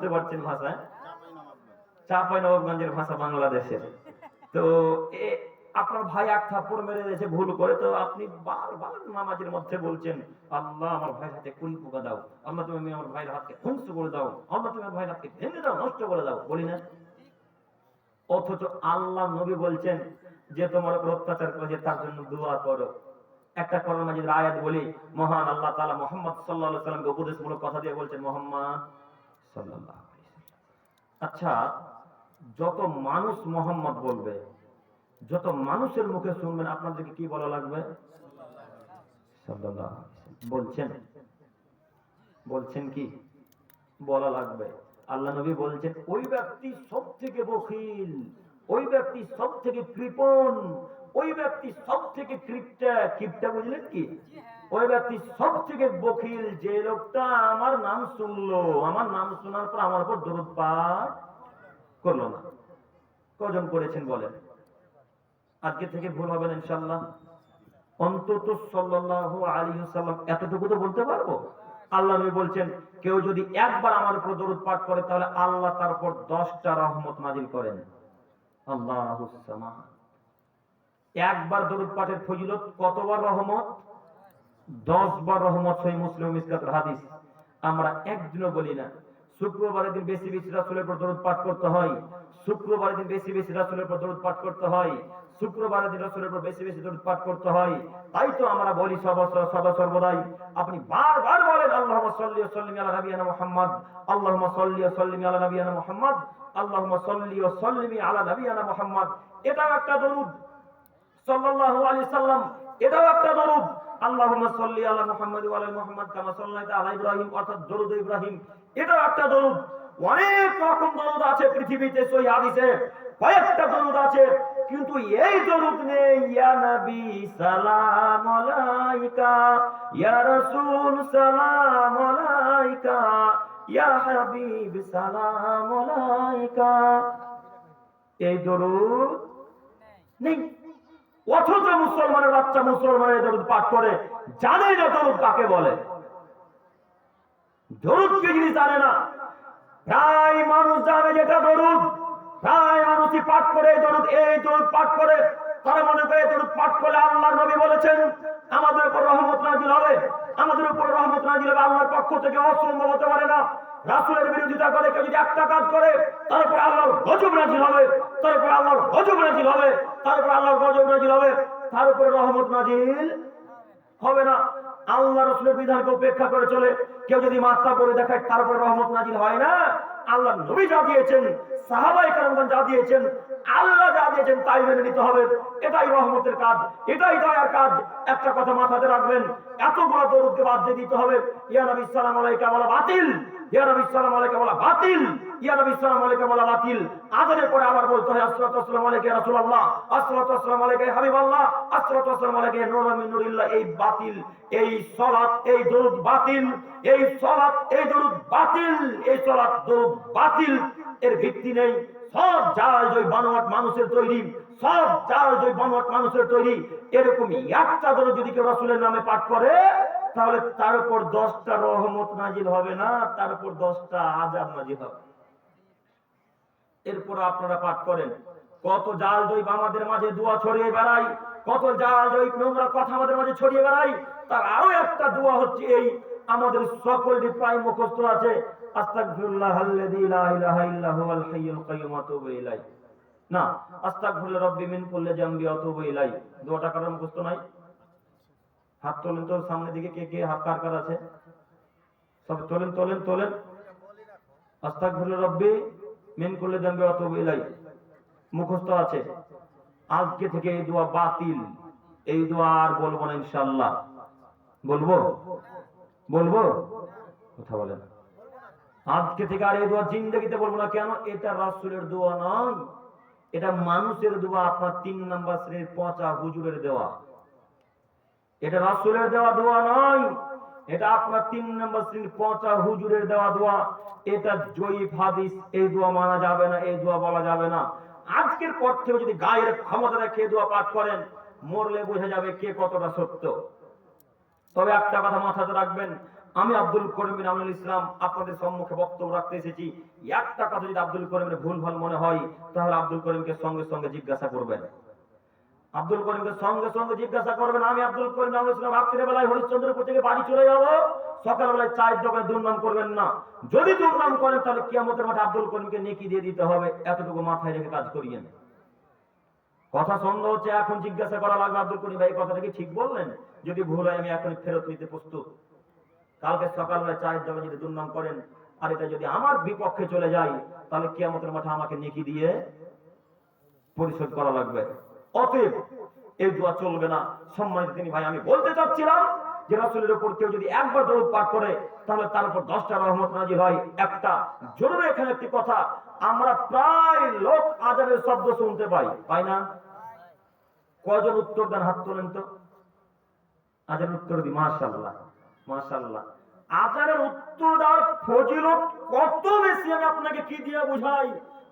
বুঝতে পারছেন ভাষায় চাপাই নবাবগঞ্জের ভাষা বাংলাদেশের তো আপনার ভাই এক থাপ্পড় মেরে দিয়েছে ভুল করে। তো আপনি বারবার নামাজের মধ্যে বলছেন আল্লাহ আমার ভাইয়ের হাতে কুড়ি পোকা দাও। আল্লাহ তুমি আমার ভাইয়ের হাতকে ধ্বংস করে দাও। আল্লাহ তুমি ভাইয়ের হাতকে ভেঙে দাও নষ্ট করে দাও। বলি না। অথচ আল্লাহ নবী বলছেন যে তোমার উপর অত্যাচার করেছে তার জন্য দোয়া করো। একটা করোনা মাজিদ আয়াত বলি মহান আল্লাহ তালা মোহাম্মদ আলাইহি সাল্লামকে উপদেশমূলক কথা দিয়ে বলছেন মোহাম্মদ। আচ্ছা যত মানুষ মোহাম্মদ বলবে, যত মানুষের মুখে শুনবেন, আপনাদেরকে কি বলা লাগবে? বলছেন। বলছেন কি? বলা লাগবে। আল্লাহ নবী বলছেন, ওই ব্যক্তি সব থেকে বখিল, ওই ব্যক্তি সব থেকে কৃপণ, ওই ব্যক্তি সব থেকে ক্রিপ্টা ক্রিপ্টা বুঝলেন কি? ওই ব্যক্তি সব থেকে বকিল যে লোকটা আমার নাম শুনলো। আমার নাম শোনার পর আমার উপর দরুদ পাঠ করল না। কজন করেছেন বলেন? আজকে থেকে ভুল হবে না ইনশাল্লাহ অন্তত সাল্লাল্লাহু আলাইহি ওয়াসাল্লাম, এতটুকু তো বলতে পারব? আল্লাহ নবী বলছেন, কেউ যদি একবার আমার উপর দরুদ পাঠ করে, তাহলে আল্লাহ তার উপর দশটা রহমত নাজিল করেন। আল্লাহুস সামাদ। একবার দরুদ পাঠের ফজিলত কতবার রহমত? দশ বার রহমত সহি মুসলিম মিসকাতুল হাদিস। আমরা একদিনও বলি না, শুক্রবারের দিন বেশি বেশি রাসূলের উপর দরুদ পাঠ করতে হয়, শুক্রবারের দিন বেশি বেশি রাসূলের উপর দরুদ পাঠ করতে হয়, শুক্রবারের দিন রাসূলের উপর বেশি বেশি দরুদ পাঠ করতে হয়। তাই তো আমরা বলি সদা সর্বদাই, আপনি বারবার বলেন আল্লাহুম্মা সাল্লি সাল্লিম আলা নাবিয়ানা মুহাম্মদ আল্লাহুম্মা সাল্লি সাল্লিম আলা নাবিয়ানা মুহাম্মদ আল্লাহুম্মা সাল্লি সাল্লিম আলা নাবিয়ানা মুহাম্মদ। এটাও একটা দরুদ, সাল্লাল্লাহু আলাইহি সাল্লাম, এটাও একটা দরুদ। আল্লাহুম্মা সাল্লি আলা মুহাম্মাদ ওয়া আলা মুহাম্মাদ কামা সাল্লাইতা আলা ইব্রাহিম, অর্থাৎ দরুদ ইব্রাহিম। এটাও একটা দরুদ। অনেক রকম দরুদ আছে পৃথিবীতে সই হাদিসে। কয়েকটা দরুদ আছে, কিন্তু এই দরুদ নেই। ইয়া নবী, সালাম আলাইকা। ইয়া রাসূল, সালাম আলাইকা। ইয়া হাবিব, সালাম আলাইকা। এই দরুদ নেই। অথচ মুসলমানের বাচ্চা মুসলমানের দরুদ পাঠ করে জানে না দরুদ কাকে বলে। দরুদ কি জিনিস জানে না, প্রায় মানুষ জানে যেটা দরুদ প্রায় মানুষই পাঠ করে দরুদ এই দরুদ পাঠ করে। তারা মনে করে দরুদ পাঠ করলে আল্লাহ নবী বলেছেন, আমাদের উপর রহমত নাজিল হবে। আমাদের উপর রহমত নাজিল হবে, আল্লাহর পক্ষ থেকে অসম্ভব হতে পারে না। রাসুলের বিরোধিতা করে কেউ যদি একটা কাজ করে তারপর আল্লাহর গজব নাজিল হবে। তারপর আল্লাহর গজব নাজিল হবে। তারপর আল্লাহর গজব নাজিল হবে, তার উপরে রহমত নাজিল হবে না। আল্লাহ রসুলের বিধানকে উপেক্ষা করে চলে, কেউ যদি মাত্রা করে দেখায় তারপর রহমত নাজিল হয় না। আল্লাহ নবী যা দিয়েছেন, সাহাবাই কারণগণ যা দিয়েছেন, আল্লাহ যা দিয়েছেন তাই মেনে নিতে হবে। এটাই রহমতের কাজ, এটাই দয়ার কাজ। একটা কথা মাথাতে রাখবেন, এতগুলো দরুদকে বাদ দিয়ে দিতে হবে। ইয়া নবী, সালাম আলাইকা, বলা বাতিল। এই এই বাতিল এই বাতিল এর ভিত্তি নেই। সব মানুষের তৈরি, সব জয় বানোয়াট মানুষের তৈরি। এরকম একটা দরুদ যদি কেউ রাসূলের নামে পাঠ করে তাহলে তার উপর দশটা রহমত নাজিল হবে না, তার উপর দশটা আজাব নাজিল হবে। এরপর আপনারা পাঠ করেন, কত জাল দৈব আমাদের মাঝে দোয়া ছড়িয়ে বেড়াই, কত জাল দৈব নোংরা কথা আমাদের মাঝে ছড়িয়ে বেড়াই, তার আরও একটা দোয়া হচ্ছে এই, আমাদের সকলটি প্রায় মুখস্থ আছে, আস্তাগফিরুল্লাহ আল্লাযী লা ইলাহা ইল্লা হুয়াল কাইয়্যুম আতুবু ইলাইহি। না, আস্তাগফিরুল্লাহ রাব্বি মিন কুল্লি জামবি আতুবু ইলাইহি। দোয়াটা কারণ মুখস্থ নাই? হাত তোলেন তো, সামনের দিকে কে কে হাত কার কার আছে? সব তোলেন তোলেন তোলেন। রাব্বি মুখস্থ আছে। আজকে থেকে এই দোয়া বাতিল। এই দোয়া আর বলব না বলব? বলব? কথা আজকে থেকে আর এই দোয়া জিন্দগিতে বলব না কেন? এটা রাসূলের দোয়া নয়। এটা মানুষের দোয়া, আপনার তিন নাম্বার শ্রেণির পচা হুজুরের দেওয়া। এটা রাসূলের দেওয়া দোয়া নয়, এটা আপনার তিন নম্বর শ্রেণির পচা হুজুরের দেওয়া দোয়া। এটা জয়ীফ হাদিস, এই দোয়া মানা যাবে না, এই দোয়া বলা যাবে না। আজকের পর থেকে যদি গায়ের ক্ষমতা রেখে দোয়া পাঠ করেন, মরলে বোঝা যাবে কে কতটা সত্য। তবে একটা কথা মাথাতে রাখবেন, আমি আব্দুল করিম বিন ইসলাম আপনাদের সম্মুখে বক্তব্য রাখতে এসেছি। একটা কথা যদি আব্দুল করিমের ভুল ভালো মনে হয়, তাহলে আব্দুল করিমকে সঙ্গে সঙ্গে জিজ্ঞাসা করবেন। আব্দুল করিমকে সঙ্গে সঙ্গে জিজ্ঞাসা করবেন, আমি আব্দুল করিম ইসলাম রাত্রে বেলায় হরিশ্চন্দ্রপুর থেকে বাড়ি চলে যাব। সকালবেলায় চায়ের দোকানে দুর্নাম করবেন না। যদি দুর্নাম করেন, তাহলে কিয়ামতের মাঠে আব্দুল করিমকে নেকি দিয়ে দিতে হবে। এতটুকু মাথায় রেখে কাজ করিয়েন। কথা সন্দেহ হচ্ছে, এখন জিজ্ঞাসা করা লাগবে, আব্দুল করিম ভাই কথাটা কি ঠিক বললেন? যদি ভুল হয়, আমি এখন ফেরত নিতে প্রস্তুত। কালকে সকালবেলা চায়ের দোকানে যদি দুর্নাম করেন, আর এটা যদি আমার বিপক্ষে চলে যায়, তাহলে কিয়ামতের মাঠে আমাকে নেকি দিয়ে পরিশোধ করা লাগবে। অতএব এই দোয়া চলবে না। সম্মানিত তিনি ভাই, আমি বলতে চাচ্ছিলাম যে রাসূলের উপর কেউ যদি একবার দরুদ পাঠ করে, তাহলে তার উপর দশটা রহমত নাজির হয়। একটা জরুরি এখানে একটি কথা, আমরা প্রায় লোক আজানের শব্দ শুনতে পাই। পাই না? কজন উত্তর দেন? হাত তোলেন তো। আজানের উত্তর দিই, মাশাআল্লাহ মাশাআল্লাহ। আজানের উত্তর দেওয়ার ফজিলত কত বেশি, আমি আপনাকে কি দিয়ে বুঝাই?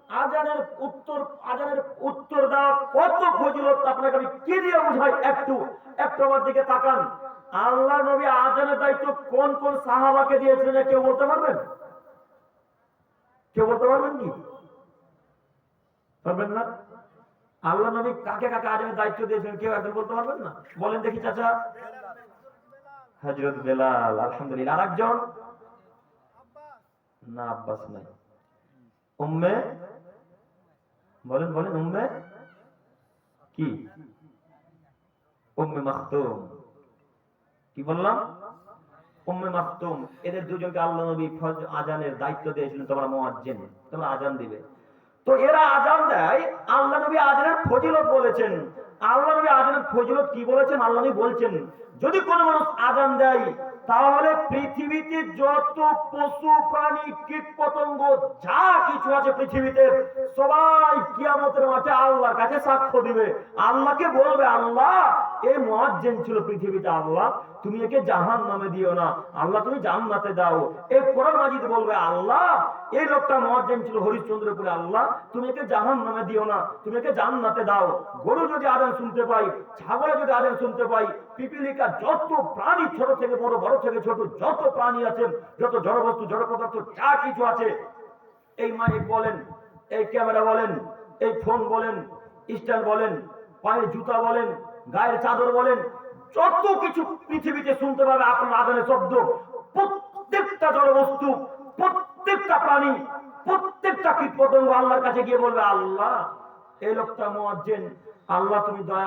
আজানের উত্তর আজানের উত্তর দেওয়া কত ফজিলত আপনাকে আমি কি দিয়ে বুঝাই? একটু একটু আমার দিকে তাকান। আল্লাহ নবী আজানের দায়িত্ব কোন কোন সাহাবাকে দিয়েছিলেন কেউ বলতে পারবেন? কেউ বলতে পারবেন কি? পারবেন না? আল্লাহ নবী কাকে কাকে আজানের দায়িত্ব দিয়েছিলেন কেউ একজন বলতে পারবেন না? বলেন দেখি, চাচা। হজরত বেলাল, আলহামদুলিল্লাহ। আর একজন না, আব্বাস নাই। উম্মে? বলেন বলেন, উম্মে? কি? উম্মে মাখতুম। কি বললাম? উম্মে মাখতুম। এদের দুজনকে আল্লাহ নবী আজানের দায়িত্ব দিয়েছিলেন, তোমরা তোমরা আজান দিবে। তো এরা আজান দেয়, আল্লাহ নবী আজানের ফজিলত বলেছেন। আল্লাহ নবী আজানের ফজিলত কি বলেছেন? আল্লাহ নবী বলছেন, যদি কোনো মানুষ আজান দেয় তাহলে পৃথিবীতে যত পশু, প্রাণী কীট পতঙ্গ যা কিছু আছে পৃথিবীতে, সবাই কিয়ামতের মাঠে আল্লাহর কাছে সাক্ষ্য দিবে। আল্লাহকে বলবে, আল্লাহ এই মুয়াজ্জিন ছিল পৃথিবীতে আল্লাহ। তুমি একে জাহান নামে দিও না। আল্লাহ, তুমি জান্নাতে দাও। এই কোরআন মাজিদ বলবে, আল্লাহ, এই লোকটা মুয়াজ্জিন ছিল হরিশ্চন্দ্রপুরে আল্লাহ। তুমি একে জাহান নামে দিও না। তুমি একে জান্নাতে দাও। গরু যদি আজান শুনতে পাই, ছাগলে যদি আজান শুনতে পাই, পিপিলিকা যত প্রাণী ছোট থেকে বড় বড় থেকে ছোট, যত প্রাণী আছে, যত জড় বস্তু জড় পদার্থ, যা কিছু আছে, এই মাইক বলেন, এই ক্যামেরা বলেন, এই ফোন বলেন, স্ট্যান্ড বলেন পায়ের জুতা বলেন গায়ের চাদর বলেন, যত কিছু পৃথিবীতে শুনতে পাবে আপনার আদানে শব্দ, প্রত্যেকটা জলবস্তু, প্রত্যেকটা প্রাণী, প্রত্যেকটা কীট পতঙ্গ আল্লাহর কাছে গিয়ে বলবে, আল্লাহ, এই লোকটা মুয়াজ্জিন, আল্লাহ তুমি দয়া